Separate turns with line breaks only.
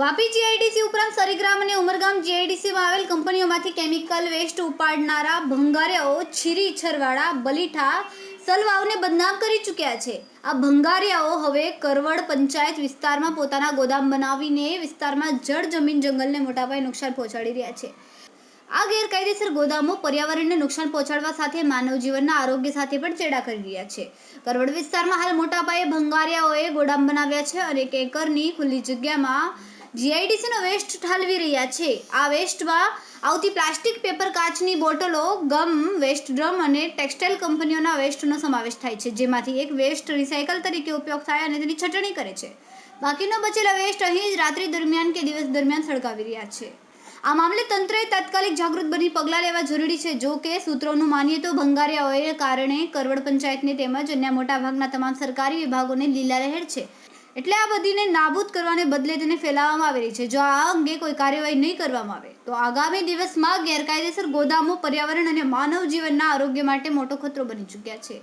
Vapi GIDC ઉપરાંત સરીગ્રામ અને ઉમરગામ જીઆઈડીસીમાં આવેલ કંપનીઓમાંથી કેમિકલ વેસ્ટ ઉપાડનારા ભંગારિયાઓ છીરી છરવાડા, બલીઠા સલવાવને બદનામ કરી ચૂક્યા છે. આ ભંગારિયાઓ હવે કરવડ પંચાયત વિસ્તારમાં પોતાના ગોદામ બનાવીને વિસ્તારમાં જળ જમીન જંગલને મોટા પાયે નુકસાન પહોંચાડી રહ્યા છે. આ ગેરકાયદેસર ગોદામો પર્યાવરણને નુકસાન પહોંચાડવા સાથે માનવ જીવનના આરોગ્ય સાથે પણ ચેડા કરી રહ્યા છે. કરવડ વિસ્તારમાં હાલ મોટા પાયે ભંગારિયાઓએ ગોદામ બનાવ્યા છે અને એક ખુલ્લી જગ્યામાં જીઆઈડીસીનો વેસ્ટ ઠાલવી રહ્યા છે. આ વેસ્ટમાં આવતી પ્લાસ્ટિક, પેપર, કાચની બોટલો, ગમ, વેસ્ટ ડ્રમ અને ટેક્સટાઇલ કંપનીઓના વેસ્ટનો સમાવેશ થાય છે, જેમાંથી એક વેસ્ટ રિસાયકલ તરીકે ઉપયોગ થાય અને તેની છટણી કરે છે. બાકીનો બચેલા વેસ્ટ અહીં જ રાત્રિ દરમિયાન કે દિવસ દરમિયાન સળગાવી રહ્યા છે. આ મામલે તંત્રએ તાત્કાલિક જાગૃત બની પગલાં લેવા જરૂરી છે. જો કે સૂત્રોનું માનીએ તો ભંગારિયાઓએ કારણે કરવડ પંચાયતને તેમજ અન્ય મોટાભાગના તમામ સરકારી વિભાગોને લીલા લહેર છે. એટલે આ બધીને નાબૂદ કરવાને બદલે તેને ફેલાવવામાં આવી રહી છે. જો આ અંગે કોઈ કાર્યવાહી નહીં કરવામાં આવે, તો આગામી દિવસમાં ગેરકાયદેસર ગોદામો, પર્યાવરણ અને માનવ જીવનના આરોગ્ય માટે મોટો ખતરો બની ચૂક્યા છે.